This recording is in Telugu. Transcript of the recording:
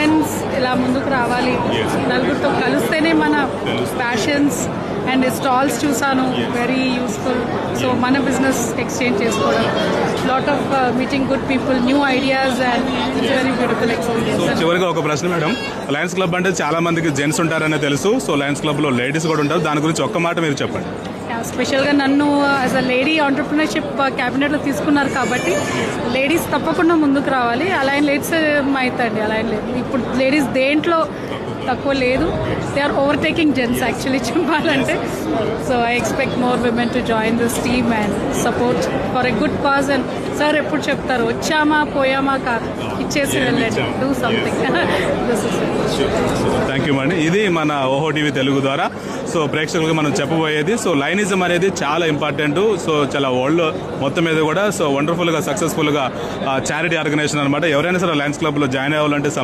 ఉమెన్స్ ఇలా ముందుకు రావాలి. నలుగురితో కలిస్తేనే మన. ప్యాషన్స్ అండ్ స్టాల్స్ చూసాను. వెరీ యూస్ఫుల్ సో మన బిజినెస్ ఎక్స్చేంజ్ చేసుకోవడం. Lot of meeting good people new ideas and it's very beautiful experience చివరిగా ఒక ప్రశ్న మేడం. లయన్స్ క్లబ్ అంటే చాలా మందికి జెంట్స్ ఉంటారనే తెలుసు. సో లయన్స్ క్లబ్లో లేడీస్ కూడా ఉంటారు. దాని గురించి ఒక్క మాట మీరు చెప్పండి. స్పెషల్గా నన్ను యాజ్ అ లేడీ ఆంటర్ప్రినర్షిప్ క్యాబినెట్లో తీసుకున్నారు కాబట్టి లేడీస్ తప్పకుండా ముందుకు రావాలి. అలా ఏం లేడీస్ అవుతుంది అలా ఏం లేదు ఇప్పుడు లేడీస్ దేంట్లో తక్కువ లేదు. They are overtaking gents actually చెప్పాలంటే. So I expect more women to join this team and support for a good cause and sir ఎప్పుడు చెప్తారు? వచ్చామా? పోయామా? కాదు ఇచ్చేసి వెళ్ళండి. Do something this is thank you అండి ఇది మన ఓహో టీవీ తెలుగు ద్వారా. సో ప్రేక్షకులకు మనం చెప్పబోయేది. సో లైనిజం అనేది చాలా ఇంపార్టెంట్ సో చాలా వరల్డ్ మొత్తం మీద కూడా సో వండర్ఫుల్గా సక్సెస్ఫుల్గా చారిటీ ఆర్గనైజేషన్ అనమాట ఎవరైనా సరే లయన్స్ క్లబ్లో జాయిన్ అవ్వాలంటే